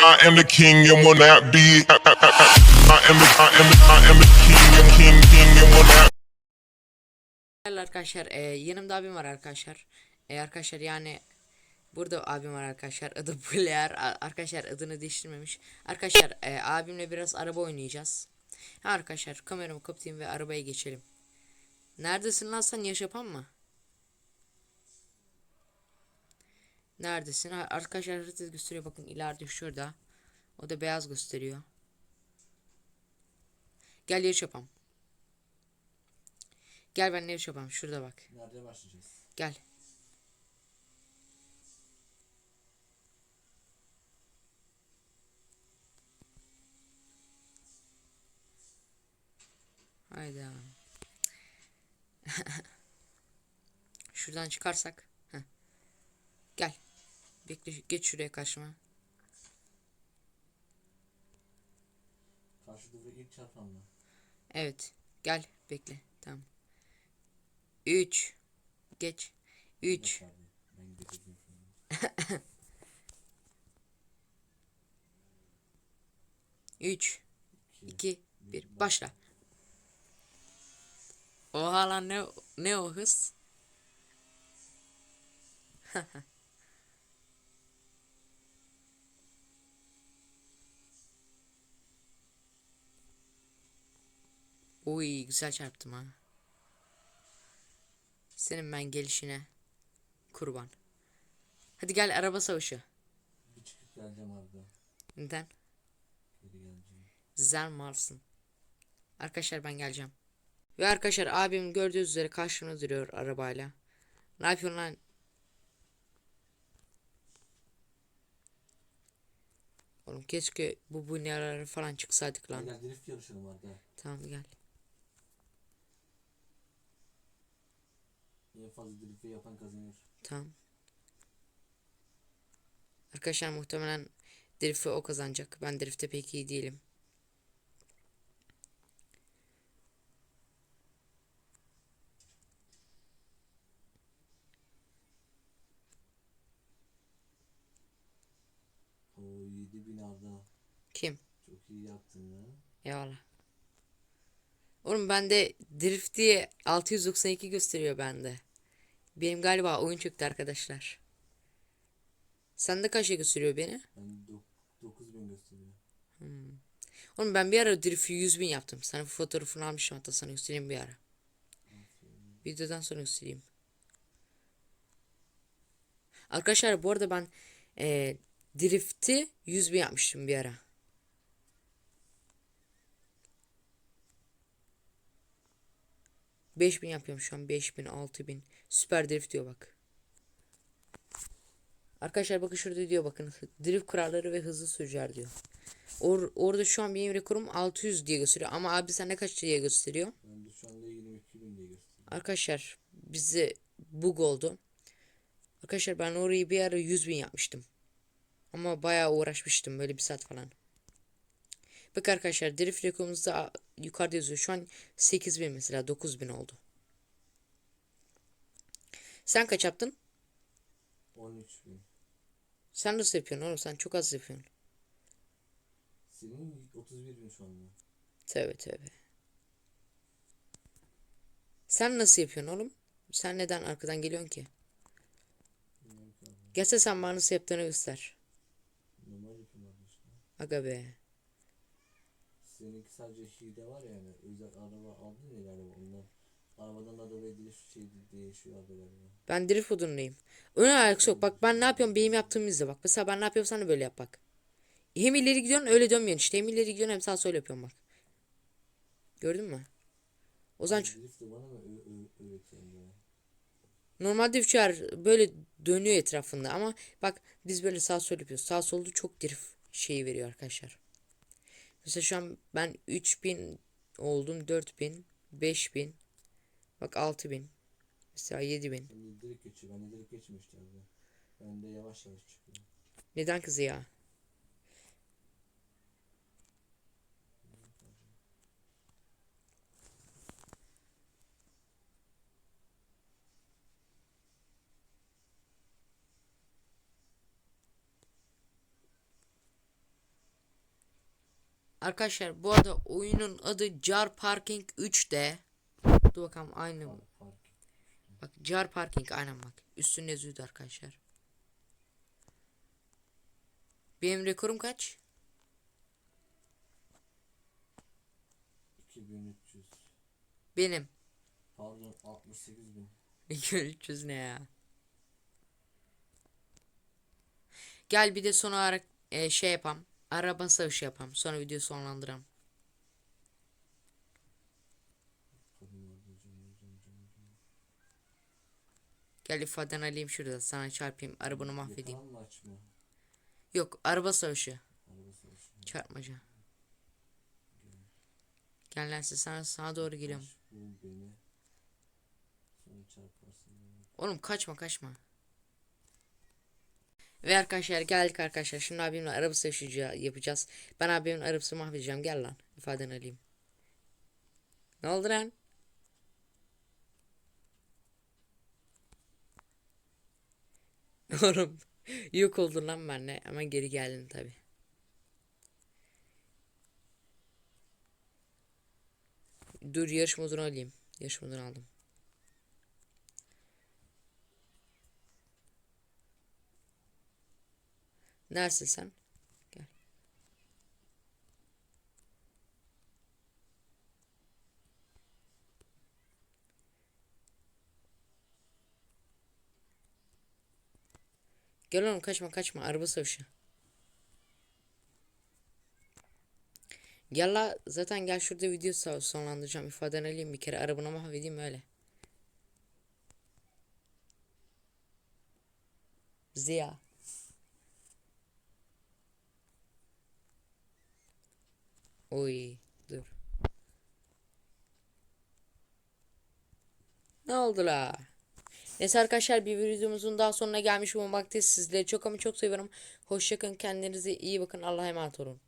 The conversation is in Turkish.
I am the king and will not be. I am the, I am the, I am the king and king, king and will not arkadaşlar e, yanımda abim var arkadaşlar. E, arkadaşlar yani burada abim var arkadaşlar adı Blair. Arkadaşlar adını değiştirmemiş. Arkadaşlar e, abimle biraz araba oynayacağız. Arkadaşlar kameramı kapatayım ve arabaya geçelim. Neredesin lan sen yaş yapan mı neredesin arkadaşlar harita gösteriyor bakın ileride şurada o da beyaz gösteriyor gel yarış yapalım Gel ben yarış yapalım şurada bak Nerede başlayacağız? Gel. Hayda. Şuradan çıkarsak. Bekle geç şuraya karşıma. Karşı duvara ilk çarpan mı? Evet. Gel bekle. Tamam. 3 Geç. 3 Yok abi, Ben getirdim şimdi. 3 İki. 2 1 başla. Oha lan ne ne o hız? Uy güzel çarptım ha. Senin ben gelişine kurban. Hadi gel araba savaşı. Bir çıkıp geleceğim abi. Neden? Geri geleceğim. Zen malsın. Arkadaşlar ben geleceğim. Ve arkadaşlar abim gördüğünüz üzere karşımda duruyor arabayla. Ne yapıyorsun lan? Oğlum keşke bu bu falan çıksaydık lan. Beyler drift yarışalım Arda. Tamam gel. En fazla drifti yapan kazanır. Tamam. Arkadaşlar muhtemelen drift'i o kazanacak. Ben drift'te pek iyi değilim. O 7000 Arda. Kim? Çok iyi yaptın ya. Eyvallah. Oğlum bende drift diye 692 gösteriyor bende. Benim galiba oyun çıktı arkadaşlar. Sende kaç gösteriyor beni? Ben dok- 9000 gösteriyor. Oğlum ben bir ara drift'i 100 bin yaptım. Sana fotoğrafını almışım hatta sana göstereyim bir ara. Videodan sonra göstereyim. Arkadaşlar bu arada ben e, drift'i 100 bin yapmıştım bir ara. Beş bin yapıyorum şu an. Beş bin, altı bin. Süper drift diyor bak. Arkadaşlar bakın şurada diyor bakın. Drift kuralları ve hızlı sürücüler diyor. Or orada şu an benim rekorum 600 diye gösteriyor. Ama abi sen ne kaç diye gösteriyor? Ben de şu anda 22000 diye gösteriyor. Arkadaşlar bize bug oldu. Arkadaşlar ben orayı bir ara 100 bin yapmıştım. Ama bayağı uğraşmıştım böyle bir saat falan. Bak arkadaşlar drift rekorumuzda yukarıda yazıyor. Şu an 8000 mesela 9000 oldu. Sen kaç yaptın? 13000. Sen nasıl yapıyorsun oğlum? Sen çok az yapıyorsun. Senin 31000 şu anda. Tövbe tövbe. Sen nasıl yapıyorsun oğlum? Sen neden arkadan geliyorsun ki? Gelse sen bana nasıl yaptığını göster. Normal abi işte. Aga be. Seninki sadece hile var ya yani. Özel araba aldın ya galiba Arabadan arabaya drift şey değişiyor galiba. Ben drift modundayım. Ön alakası yok. Bak ben ne yapıyorum benim yaptığımı izle bak. Mesela ben ne yapıyorum sen de böyle yap bak. Hem ileri gidiyorsun öyle dönmüyorsun işte. Hem ileri gidiyorsun hem sağ sol yapıyorum bak. Gördün mü? O zaman normal driftçiler böyle dönüyor etrafında ama bak biz böyle sağ sol yapıyoruz. Sağ solda çok drift şeyi veriyor arkadaşlar. Mesela şu an ben 3000 oldum 4000 5000 bak 6000 mesela 7000 Ben direkt geçiyor. Ben direkt geçmiyor işte abi. Ben de yavaş yavaş çıkıyor. Neden kızı ya? Arkadaşlar bu arada oyunun adı Jar Parking 3D. Dur bakalım aynı mı? Bak Jar Parking aynen bak. Üstünde yazıyordu arkadaşlar. Benim rekorum kaç? 2300. Benim. Pardon 68 bin. 300 ne ya? Gel bir de son olarak e, şey yapam. Araba savaşı yapam. Sonra video sonlandıram. Gel ifaden alayım şurada. Sana çarpayım. Arabanı mahvedeyim. Mı? Yok araba savaşı. Araba savaşı. Çarpmaca. Gel lan sana, sana doğru geliyorum. Oğlum kaçma kaçma. Ve arkadaşlar geldik arkadaşlar. Şimdi abimle araba savaşı yapacağız. Ben abimin arabasını mahvedeceğim. Gel lan. İfaden alayım. Ne oldu lan? Oğlum yok oldun lan benle. Hemen geri geldin tabi. Dur yarış modunu alayım. Yarış modunu aldım. Neresin sen? Gel oğlum kaçma kaçma araba savaşı. Gel la zaten gel şurada video so- sonlandıracağım ifadeni alayım bir kere arabanı mahvedeyim öyle. Ziya. Oy dur. Ne oldu la? Neyse arkadaşlar bir videomuzun daha sonuna gelmiş bulunmaktayız. Sizleri çok ama çok seviyorum. Hoşçakalın kendinize iyi bakın. Allah'a emanet olun.